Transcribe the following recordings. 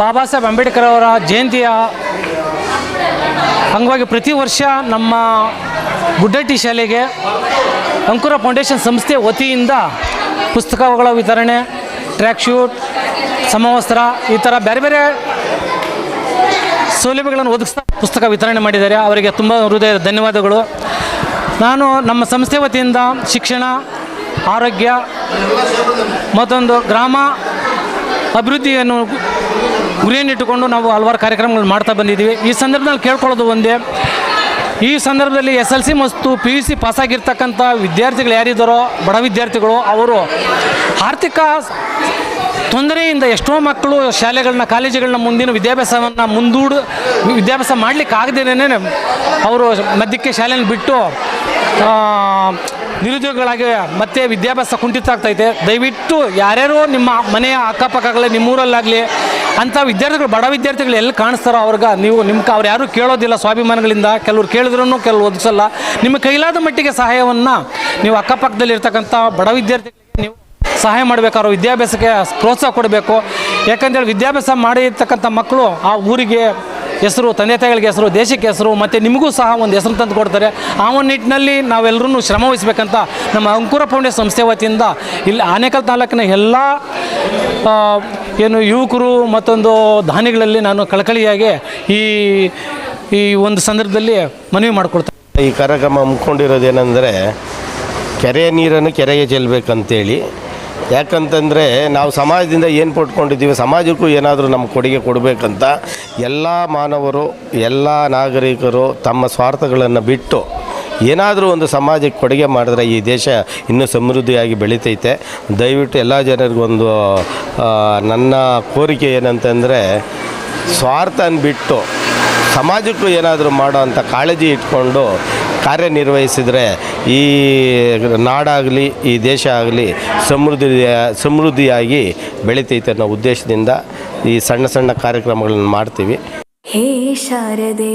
ಬಾಬಾ ಸಾಹೇಬ್ ಅಂಬೇಡ್ಕರ್ ಅವರ ಜಯಂತಿಯ ಅಂಗವಾಗಿ ಪ್ರತಿ ವರ್ಷ ನಮ್ಮ ಗುಡ್ಡಟ್ಟಿ ಶಾಲೆಗೆ ಅಂಕುರ ಫೌಂಡೇಶನ್ ಸಂಸ್ಥೆ ವತಿಯಿಂದ ಪುಸ್ತಕಗಳ ವಿತರಣೆ ಟ್ರ್ಯಾಕ್ ಶೂಟ್ ಸಮವಸ್ತ್ರ, ಈ ಥರ ಬೇರೆ ಬೇರೆ ಸೌಲಭ್ಯಗಳನ್ನು ಒದಗಿಸ್ತಾ ಪುಸ್ತಕ ವಿತರಣೆ ಮಾಡಿದ್ದಾರೆ. ಅವರಿಗೆ ತುಂಬ ಹೃದಯದ ಧನ್ಯವಾದಗಳು. ನಾನು ನಮ್ಮ ಸಂಸ್ಥೆ ವತಿಯಿಂದ ಶಿಕ್ಷಣ, ಆರೋಗ್ಯ ಮತ್ತೊಂದು ಗ್ರಾಮ ಅಭಿವೃದ್ಧಿಯನ್ನು ಗುರಿಯನ್ನಿಟ್ಟುಕೊಂಡು ನಾವು ಹಲವಾರು ಕಾರ್ಯಕ್ರಮಗಳು ಮಾಡ್ತಾ ಬಂದಿದ್ದೀವಿ. ಈ ಸಂದರ್ಭದಲ್ಲಿ ಕೇಳ್ಕೊಳ್ಳೋದು ಒಂದೇ, ಈ ಸಂದರ್ಭದಲ್ಲಿ ಎಸ್ ಎಲ್ ಸಿ ಮತ್ತು ಪಿ ಯು ಸಿ ಪಾಸಾಗಿರ್ತಕ್ಕಂಥ ವಿದ್ಯಾರ್ಥಿಗಳು ಯಾರಿದ್ದಾರೋ ಬಡ ವಿದ್ಯಾರ್ಥಿಗಳು, ಅವರು ಆರ್ಥಿಕ ತೊಂದರೆಯಿಂದ ಎಷ್ಟೋ ಮಕ್ಕಳು ಶಾಲೆಗಳನ್ನ, ಕಾಲೇಜುಗಳನ್ನ ಮುಂದಿನ ವಿದ್ಯಾಭ್ಯಾಸವನ್ನು ಮುಂದೂಡು, ವಿದ್ಯಾಭ್ಯಾಸ ಮಾಡಲಿಕ್ಕೆ ಆಗದೇನೆ ಅವರು ಮಧ್ಯಕ್ಕೆ ಶಾಲೆಯನ್ನು ಬಿಟ್ಟು ನಿರುದ್ಯೋಗಿಗಳಾಗಿ ಮತ್ತೆ ವಿದ್ಯಾಭ್ಯಾಸ ಕುಂಠಿತ ಆಗ್ತೈತೆ ದಯವಿಟ್ಟು ಯಾರ್ಯಾರು ನಿಮ್ಮ ಮನೆಯ ಅಕ್ಕಪಕ್ಕಗಳೇ, ನಿಮ್ಮೂರಲ್ಲಾಗಲಿ ಅಂಥ ವಿದ್ಯಾರ್ಥಿಗಳು, ಬಡ ವಿದ್ಯಾರ್ಥಿಗಳು ಎಲ್ಲಿ ಕಾಣಿಸ್ತಾರೋ ಅವ್ರಿಗೆ ನೀವು ನಿಮ್ಗೆ ಅವ್ರು ಯಾರೂ ಕೇಳೋದಿಲ್ಲ ಸ್ವಾಭಿಮಾನಗಳಿಂದ. ಕೆಲವ್ರು ಕೇಳಿದ್ರೂ ಕೆಲವು ಒದಗಿಸಲ್ಲ ನಿಮ್ಮ ಕೈಲಾದ ಮಟ್ಟಿಗೆ ಸಹಾಯವನ್ನು ನೀವು ಅಕ್ಕಪಕ್ಕದಲ್ಲಿ ಇರ್ತಕ್ಕಂಥ ಬಡ ವಿದ್ಯಾರ್ಥಿಗಳಿಗೆ ನೀವು ಸಹಾಯ ಮಾಡಬೇಕು ವಿದ್ಯಾಭ್ಯಾಸಕ್ಕೆ ಪ್ರೋತ್ಸಾಹ ಕೊಡಬೇಕು. ಯಾಕಂತೇಳಿ ವಿದ್ಯಾಭ್ಯಾಸ ಮಾಡಿರ್ತಕ್ಕಂಥ ಮಕ್ಕಳು ಆ ಊರಿಗೆ ಹೆಸರು, ತಂದೆ ತಾಯಿಗಳಿಗೆ ಹೆಸರು, ದೇಶಕ್ಕೆ ಹೆಸರು, ಮತ್ತು ನಿಮಗೂ ಸಹ ಒಂದು ಹೆಸರು ತಂದು ಕೊಡ್ತಾರೆ. ಆ ಒಂದು ನಿಟ್ಟಿನಲ್ಲಿ ನಾವೆಲ್ಲರೂ ಶ್ರಮ ವಹಿಸಬೇಕಂತ ನಮ್ಮ ಅಂಕುರ ಫೌಂಡೇಶನ್ ಸಂಸ್ಥೆ ವತಿಯಿಂದ ಇಲ್ಲಿ ಆನೇಕಲ್ ತಾಲೂಕಿನ ಎಲ್ಲ ಏನು ಯುವಕರು ಮತ್ತೊಂದು ದಾನಿಗಳಲ್ಲಿ ನಾನು ಕಳಕಳಿಯಾಗಿ ಈ ಈ ಒಂದು ಸಂದರ್ಭದಲ್ಲಿ ಮನವಿ ಮಾಡಿಕೊಡ್ತೇನೆ ಈ ಕಾರ್ಯಕ್ರಮ ಹಮ್ಮಿಕೊಂಡಿರೋದೇನೆಂದರೆ ಕೆರೆಯ ನೀರನ್ನು ಕೆರೆಗೆ ಚೆಲ್ಲಬೇಕಂತೇಳಿ. ಯಾಕಂತಂದರೆ ನಾವು ಸಮಾಜದಿಂದ ಏನು ಪಟ್ಕೊಂಡಿದ್ದೀವಿ ಸಮಾಜಕ್ಕೂ ಏನಾದರೂ ನಮ್ಮ ಕೊಡುಗೆ ಕೊಡಬೇಕಂತ ಎಲ್ಲ ಮಾನವರು, ಎಲ್ಲ ನಾಗರಿಕರು ತಮ್ಮ ಸ್ವಾರ್ಥಗಳನ್ನು ಬಿಟ್ಟು ಏನಾದರೂ ಒಂದು ಸಮಾಜಕ್ಕೆ ಕೊಡುಗೆ ಮಾಡಿದ್ರೆ ಈ ದೇಶ ಇನ್ನೂ ಸಮೃದ್ಧಿಯಾಗಿ ಬೆಳಿತೈತೆ. ದಯವಿಟ್ಟು ಎಲ್ಲ ಜನರಿಗೊಂದು ನನ್ನ ಕೋರಿಕೆ ಏನಂತಂದರೆ, ಸ್ವಾರ್ಥನ ಬಿಟ್ಟು ಸಮಾಜಕ್ಕೂ ಏನಾದರೂ ಮಾಡೋ ಅಂಥ ಕಾಳಜಿ ಇಟ್ಕೊಂಡು ಕಾರ್ಯನಿರ್ವಹಿಸಿದರೆ ಈ ನಾಡಾಗಲಿ, ಈ ದೇಶ ಆಗಲಿ ಸಮೃದ್ಧಿ ಸಮೃದ್ಧಿಯಾಗಿ ಬೆಳಿತೈತೆ ಅನ್ನೋ ಉದ್ದೇಶದಿಂದ ಈ ಸಣ್ಣ ಸಣ್ಣ ಕಾರ್ಯಕ್ರಮಗಳನ್ನು ಮಾಡ್ತೀವಿ. ಹೇ ಶಾರದೆ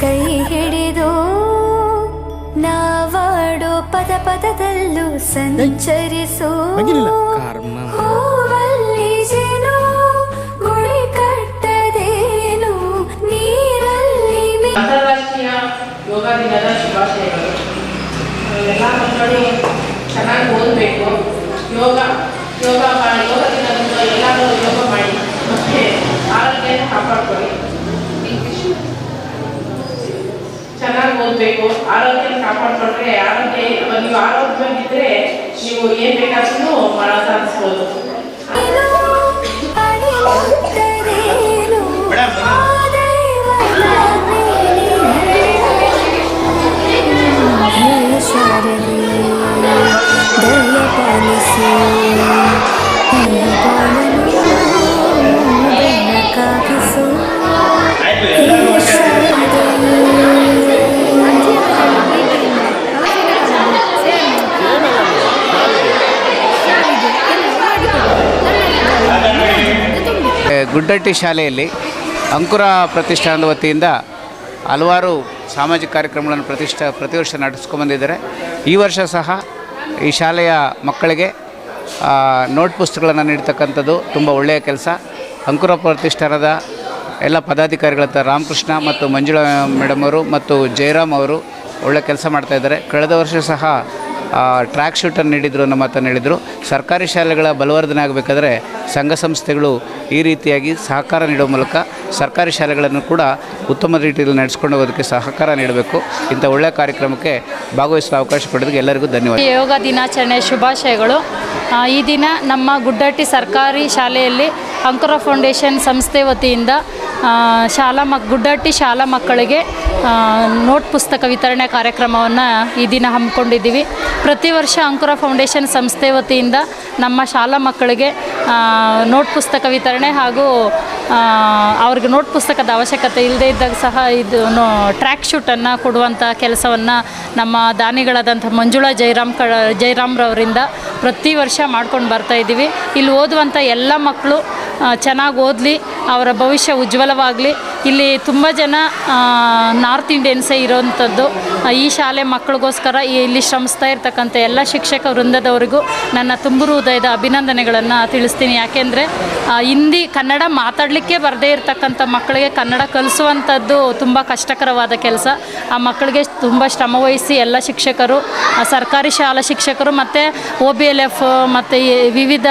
ಕೈ ಹಿಡಿದು ನಾವಾಡೋ ಪದ ಪದದಲ್ಲೂ ಸಂಚರಿಸು ಹೂವಲ್ಲಿ ಜೇನು ಗುಳಿ ಕಟ್ಟದೇನು ನೀರಲ್ಲಿ ಮೀ- ಅಂತಾರಾಷ್ಟ್ರೀಯ ಯೋಗ ದಿನದ ಶುಭಾಶಯಗಳು. ಎಲ್ಲ ಮಕ್ಕಳು ಚೆನ್ನಾಗಿ ಓದಬೇಕು. ಯೋಗ ಮಾಡಿ ಯೋಗ ದಿನದಂದು ಎಲ್ಲರೂ ಯೋಗ ಮಾಡಿ ಮತ್ತೆ ಆರೋಗ್ಯನ ಕಾಪಾಡ್ಕೊಳ್ಳಿ ಚೆನ್ನಾಗಿ ಆರೋಗ್ಯ ಕಾಪಾಡ್ಕೊಂಡ್ರೆ ಆರೋಗ್ಯ ನೀವು ಆರೋಗ್ಯವಾಗಿದ್ದರೆ ನೀವು ಏನು ಬೇಕಾದ್ರೂ ಸಾಧಿಸ್ಬೋದು. ಗುಡ್ಡಟ್ಟಿ ಶಾಲೆಯಲ್ಲಿ ಅಂಕುರ ಪ್ರತಿಷ್ಠಾನದ ವತಿಯಿಂದ ಹಲವಾರು ಸಾಮಾಜಿಕ ಕಾರ್ಯಕ್ರಮಗಳನ್ನು ಪ್ರತಿಷ್ಠ ಪ್ರತಿ ವರ್ಷ ನಡೆಸ್ಕೊಂಬಂದಿದ್ದಾರೆ. ಈ ವರ್ಷ ಸಹ ಈ ಶಾಲೆಯ ಮಕ್ಕಳಿಗೆ ನೋಟ್ ಪುಸ್ತಕಗಳನ್ನು ನೀಡ್ತಕ್ಕಂಥದ್ದು ತುಂಬ ಒಳ್ಳೆಯ ಕೆಲಸ. ಅಂಕುರ ಪ್ರತಿಷ್ಠಾನದ ಎಲ್ಲ ಪದಾಧಿಕಾರಿಗಳಂತ ರಾಮಕೃಷ್ಣ ಮತ್ತು ಮಂಜುಳಾ ಮೇಡಮ್ ಅವರು ಮತ್ತು ಜಯರಾಮ್ ಅವರು ಒಳ್ಳೆ ಕೆಲಸ ಮಾಡ್ತಾಯಿದ್ದಾರೆ ಕಳೆದ ವರ್ಷ ಸಹ ಟ್ರ್ಯಾಕ್ ಶೂಟನ್ನು ನೀಡಿದರು ನಮ್ಮ ಮಾತನ್ನು ಹೇಳಿದರು. ಸರ್ಕಾರಿ ಶಾಲೆಗಳ ಬಲವರ್ಧನೆ ಆಗಬೇಕಾದ್ರೆ ಸಂಘ ಸಂಸ್ಥೆಗಳು ಈ ರೀತಿಯಾಗಿ ಸಹಕಾರ ನೀಡುವ ಮೂಲಕ ಸರ್ಕಾರಿ ಶಾಲೆಗಳನ್ನು ಕೂಡ ಉತ್ತಮ ರೀತಿಯಲ್ಲಿ ನಡೆಸ್ಕೊಂಡು ಹೋಗೋದಕ್ಕೆ ಸಹಕಾರ ನೀಡಬೇಕು. ಇಂಥ ಒಳ್ಳೆಯ ಕಾರ್ಯಕ್ರಮಕ್ಕೆ ಭಾಗವಹಿಸಲು ಅವಕಾಶ ಪಡೆದಕ್ಕೆ ಎಲ್ಲರಿಗೂ ಧನ್ಯವಾದ. ಯೋಗ ದಿನಾಚರಣೆ ಶುಭಾಶಯಗಳು. ಈ ದಿನ ನಮ್ಮ ಗುಡ್ಡಟ್ಟಿ ಸರ್ಕಾರಿ ಶಾಲೆಯಲ್ಲಿ ಅಂಕುರ ಫೌಂಡೇಶನ್ ಸಂಸ್ಥೆ ವತಿಯಿಂದ ಶಾಲಾ ಮಕ್ ಗುಡ್ಡಟ್ಟಿ ಶಾಲಾ ಮಕ್ಕಳಿಗೆ ನೋಟ್ ಪುಸ್ತಕ ವಿತರಣೆ ಕಾರ್ಯಕ್ರಮವನ್ನು ಈ ದಿನ ಹಮ್ಮಿಕೊಂಡಿದ್ದೀವಿ. ಪ್ರತಿ ವರ್ಷ ಅಂಕುರ ಫೌಂಡೇಶನ್ ಸಂಸ್ಥೆ ವತಿಯಿಂದ ನಮ್ಮ ಶಾಲಾ ಮಕ್ಕಳಿಗೆ ನೋಟ್ ಪುಸ್ತಕ ವಿತರಣೆ ಹಾಗೂ ಅವ್ರಿಗೆ ನೋಟ್ ಪುಸ್ತಕದ ಅವಶ್ಯಕತೆ ಇಲ್ಲದೇ ಇದ್ದಾಗ ಸಹ ಇದು ಟ್ರ್ಯಾಕ್ ಶೂಟನ್ನು ಕೊಡುವಂಥ ಕೆಲಸವನ್ನು ನಮ್ಮ ದಾನಿಗಳಾದಂಥ ಮಂಜುಳಾ ಜೈರಾಮ್ ಕ, ಜೈರಾಮ್ರವರಿಂದ ಪ್ರತಿ ವರ್ಷ ಮಾಡ್ಕೊಂಡು ಬರ್ತಾ ಇದ್ದೀವಿ. ಇಲ್ಲಿ ಓದುವಂಥ ಎಲ್ಲ ಮಕ್ಕಳು ಚೆನ್ನಾಗಿ ಓದಲಿ ಅವರ ಭವಿಷ್ಯ ಉಜ್ವಲವಾಗಲಿ. ಇಲ್ಲಿ ತುಂಬ ಜನ ನಾರ್ತ್ ಇಂಡಿಯನ್ಸೇ ಇರೋವಂಥದ್ದು ಈ ಶಾಲೆ ಮಕ್ಕಳಿಗೋಸ್ಕರ ಇಲ್ಲಿ ಶ್ರಮಿಸ್ತಾ ಇರ್ತಕ್ಕಂಥ ಎಲ್ಲ ಶಿಕ್ಷಕ ವೃಂದದವರಿಗೂ ನನ್ನ ತುಂಬು ಹೃದಯದ ಅಭಿನಂದನೆಗಳನ್ನು ತಿಳಿಸ್ತೀನಿ. ಯಾಕೆಂದರೆ ಹಿಂದಿ, ಕನ್ನಡ ಮಾತಾಡಲಿಕ್ಕೆ ಬರದೇ ಇರತಕ್ಕಂಥ ಮಕ್ಕಳಿಗೆ ಕನ್ನಡ ಕಲಿಸುವಂಥದ್ದು ತುಂಬ ಕಷ್ಟಕರವಾದ ಕೆಲಸ. ಆ ಮಕ್ಕಳಿಗೆ ತುಂಬ ಶ್ರಮವಹಿಸಿ ಎಲ್ಲ ಶಿಕ್ಷಕರು ಸರ್ಕಾರಿ ಶಾಲಾ ಶಿಕ್ಷಕರು ಮತ್ತು ಒ ಬಿ ಎಲ್ ಎಫ್, ಮತ್ತು ವಿವಿಧ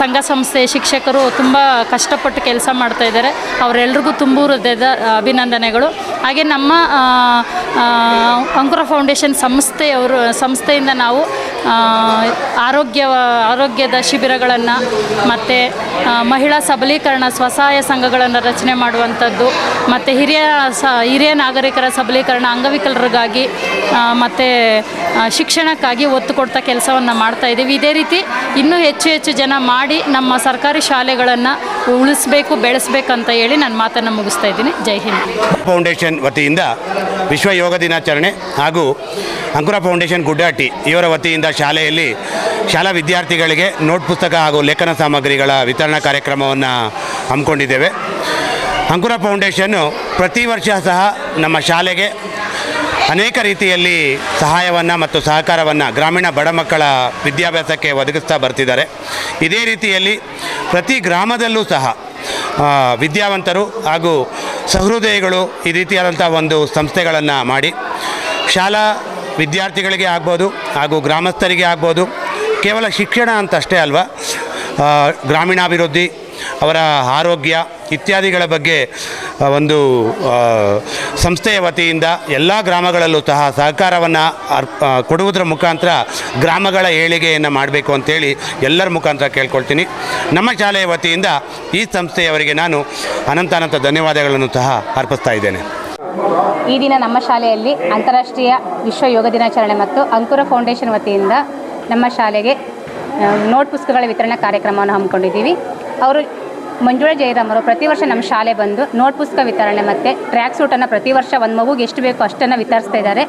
ಸಂಘ ಸಂಸ್ಥೆ ಶಿಕ್ಷಕರು ತುಂಬ ಕಷ್ಟಪಟ್ಟು ಕೆಲಸ ಮಾಡ್ತಾಯಿದ್ದಾರೆ ಅವರೆಲ್ರಿಗೂ ತುಂಬ ಹೃದಯದ ಅಭಿನಂದನೆಗಳು. ಹಾಗೆ ನಮ್ಮ ಅಂಕುರ ಫೌಂಡೇಶನ್ ಸಂಸ್ಥೆಯವರು ಸಂಸ್ಥೆಯಿಂದ ನಾವು ಆರೋಗ್ಯ, ಆರೋಗ್ಯದ ಶಿಬಿರಗಳನ್ನು ಮತ್ತು ಮಹಿಳಾ ಸಬಲೀಕರಣ ಸ್ವಸಹಾಯ ಸಂಘಗಳನ್ನು ರಚನೆ ಮಾಡುವಂಥದ್ದು, ಮತ್ತು ಹಿರಿಯ ಸ, ಹಿರಿಯ ನಾಗರಿಕರ ಸಬಲೀಕರಣ ಅಂಗವಿಕಲರಿಗಾಗಿ ಮತ್ತು ಶಿಕ್ಷಣಕ್ಕಾಗಿ ಒತ್ತು ಕೊಡ್ತಾ ಕೆಲಸವನ್ನು ಮಾಡ್ತಾ ಇದ್ದೀವಿ ಇದೇ ರೀತಿ ಇನ್ನೂ ಹೆಚ್ಚು ಹೆಚ್ಚು ಜನ ಮಾಡಿ ನಮ್ಮ ಸರ್ಕಾರಿ ಶಾಲೆಗಳನ್ನು ಉಳಿಸ್ಬೇಕು, ಬೆಳೆಸ್ಬೇಕಂತ ಹೇಳಿ ನಾನು ಮಾತನ್ನು ಮುಗಿಸ್ತಾ ಇದ್ದೀನಿ. ಜೈ ಹಿಂದ್. ಫೌಂಡೇಶನ್ ವತಿಯಿಂದ ವಿಶ್ವ ಯೋಗ ದಿನಾಚರಣೆ ಹಾಗೂ ಅಂಕುರ ಫೌಂಡೇಶನ್ ಗುಡ್ಡಾಟಿ ಇವರ ವತಿಯಿಂದ ಶಾಲೆಯಲ್ಲಿ ಶಾಲಾ ವಿದ್ಯಾರ್ಥಿಗಳಿಗೆ ನೋಟ್ ಪುಸ್ತಕ ಹಾಗೂ ಲೇಖನ ಸಾಮಗ್ರಿಗಳ ವಿತರಣಾ ಕಾರ್ಯಕ್ರಮವನ್ನು ಹಮ್ಮಿಕೊಂಡಿದ್ದೇವೆ. ಅಂಕುರ ಫೌಂಡೇಶನ್ನು ಪ್ರತಿ ವರ್ಷ ಸಹ ನಮ್ಮ ಶಾಲೆಗೆ ಅನೇಕ ರೀತಿಯಲ್ಲಿ ಸಹಾಯವನ್ನು ಮತ್ತು ಸಹಕಾರವನ್ನು ಗ್ರಾಮೀಣ ಬಡ ಮಕ್ಕಳ ವಿದ್ಯಾಭ್ಯಾಸಕ್ಕೆ ಒದಗಿಸ್ತಾ ಬರ್ತಿದ್ದಾರೆ. ಇದೇ ರೀತಿಯಲ್ಲಿ ಪ್ರತಿ ಗ್ರಾಮದಲ್ಲೂ ಸಹ ವಿದ್ಯಾವಂತರು ಹಾಗೂ ಸಹೃದಯಗಳು ಈ ರೀತಿಯಾದಂಥ ಒಂದು ಸಂಸ್ಥೆಗಳನ್ನು ಮಾಡಿ ಶಾಲಾ ವಿದ್ಯಾರ್ಥಿಗಳಿಗೆ ಆಗ್ಬೋದು ಹಾಗೂ ಗ್ರಾಮಸ್ಥರಿಗೆ ಆಗ್ಬೋದು ಕೇವಲ ಶಿಕ್ಷಣ ಅಂತಷ್ಟೇ ಅಲ್ವಾ? ಗ್ರಾಮೀಣಾಭಿವೃದ್ಧಿ ಅವರ ಆರೋಗ್ಯ ಇತ್ಯಾದಿಗಳ ಬಗ್ಗೆ ಒಂದು ಸಂಸ್ಥೆಯ ವತಿಯಿಂದ ಎಲ್ಲ ಗ್ರಾಮಗಳಲ್ಲೂ ಸಹ ಸಹಕಾರವನ್ನು ಕೊಡುವುದರ ಮುಖಾಂತರ ಗ್ರಾಮಗಳ ಏಳಿಗೆಯನ್ನು ಮಾಡಬೇಕು ಅಂತೇಳಿ ಎಲ್ಲರ ಮುಖಾಂತರ ಕೇಳ್ಕೊಳ್ತೀನಿ. ನಮ್ಮ ಶಾಲೆಯ ವತಿಯಿಂದ ಈ ಸಂಸ್ಥೆಯವರಿಗೆ ನಾನು ಅನಂತಾನಂತ ಧನ್ಯವಾದಗಳನ್ನು ಸಹ ಅರ್ಪಿಸ್ತಾ ಇದ್ದೇನೆ. ಈ ದಿನ ನಮ್ಮ ಶಾಲೆಯಲ್ಲಿ ಅಂತಾರಾಷ್ಟ್ರೀಯ ವಿಶ್ವ ಯೋಗ ದಿನಾಚರಣೆ ಮತ್ತು ಅಂಕುರ ಫೌಂಡೇಶನ್ ವತಿಯಿಂದ ನಮ್ಮ ಶಾಲೆಗೆ ನೋಟ್ ಪುಸ್ತಕಗಳ ವಿತರಣಾ ಕಾರ್ಯಕ್ರಮವನ್ನು ಹಮ್ಮಿಕೊಂಡಿದ್ದೀವಿ. ಅವರು ಮಂಜುಳಾ ಜಯರಾಮ್ ಅವರು ಪ್ರತಿ ವರ್ಷ ನಮ್ಮ ಶಾಲೆ ಬಂದು ನೋಟ್ ಪುಸ್ತಕ ವಿತರಣೆ ಮತ್ತು ಟ್ರ್ಯಾಕ್ ಸೂಟನ್ನು ಪ್ರತಿ ವರ್ಷ ಒಂದು ಮಗುಗೆ ಎಷ್ಟು ಬೇಕೋ ಅಷ್ಟನ್ನು ವಿತರಿಸ್ತಾ ಇದ್ದಾರೆ.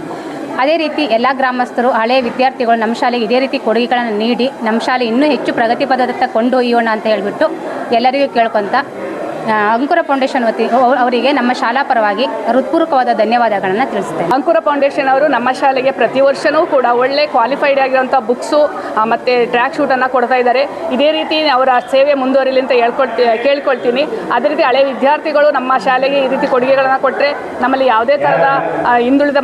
ಅದೇ ರೀತಿ ಎಲ್ಲ ಗ್ರಾಮಸ್ಥರು ಹಳೆಯ ವಿದ್ಯಾರ್ಥಿಗಳು ನಮ್ಮ ಶಾಲೆಗೆ ಇದೇ ರೀತಿ ಕೊಡುಗೆಗಳನ್ನು ನೀಡಿ ನಮ್ಮ ಶಾಲೆ ಇನ್ನೂ ಹೆಚ್ಚು ಪ್ರಗತಿ ಪದದತ್ತ ಕೊಂಡೊಯ್ಯೋಣ ಅಂತ ಹೇಳಿಬಿಟ್ಟು ಎಲ್ಲರಿಗೂ ಕೇಳ್ಕೊತ ಅಂಕುರ ಫೌಂಡೇಶನ್ ವತಿ ಅವ- ಅವರಿಗೆ ನಮ್ಮ ಶಾಲಾ ಪರವಾಗಿ ಹೃತ್ಪೂರ್ವಕವಾದ ಧನ್ಯವಾದಗಳನ್ನು ತಿಳಿಸ್ತೇನೆ. ಅಂಕುರ ಫೌಂಡೇಶನ್ ಅವರು ನಮ್ಮ ಶಾಲೆಗೆ ಪ್ರತಿ ವರ್ಷವೂ ಕೂಡ ಒಳ್ಳೆ ಕ್ವಾಲಿಫೈಡ್ ಆಗಿರೋಂಥ ಬುಕ್ಸು ಮತ್ತು ಟ್ರ್ಯಾಕ್ ಶೂಟನ್ನು ಕೊಡ್ತಾ ಇದ್ದಾರೆ. ಇದೇ ರೀತಿ ಅವರ ಸೇವೆ ಮುಂದುವರಿಲಿ ಅಂತ ಹೇಳ್ಕೊಳ್ತಿ ಕೇಳ್ಕೊಳ್ತೀನಿ. ಅದೇ ರೀತಿ ಹಳೆ ವಿದ್ಯಾರ್ಥಿಗಳು ನಮ್ಮ ಶಾಲೆಗೆ ಈ ರೀತಿ ಕೊಡುಗೆಗಳನ್ನು ಕೊಟ್ಟರೆ ನಮ್ಮಲ್ಲಿ ಯಾವುದೇ ಥರದ ಹಿಂದುಳಿದ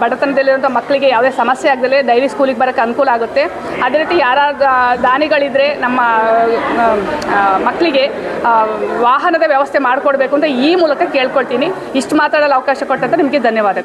ಬಡತನದಲ್ಲಿರುವಂಥ ಮಕ್ಕಳಿಗೆ ಯಾವುದೇ ಸಮಸ್ಯೆ ಆಗದಲ್ಲೇ ಡೈಲಿ ಸ್ಕೂಲಿಗೆ ಬರೋಕ್ಕೆ ಅನುಕೂಲ ಆಗುತ್ತೆ. ಅದೇ ರೀತಿ ಯಾರಾದ ದಾನಿಗಳಿದ್ದರೆ ನಮ್ಮ ಮಕ್ಕಳಿಗೆ ಆ, ವಾಹನದ ವ್ಯವಸ್ಥೆ ಮಾಡಿಕೊಡ್ಬೇಕು ಅಂತ ಈ ಮೂಲಕ ಕೇಳ್ಕೊಳ್ತೀನಿ. ಇಷ್ಟು ಮಾತಾಡಲು ಅವಕಾಶ ಕೊಟ್ಟಂತ ನಿಮಗೆ ಧನ್ಯವಾದ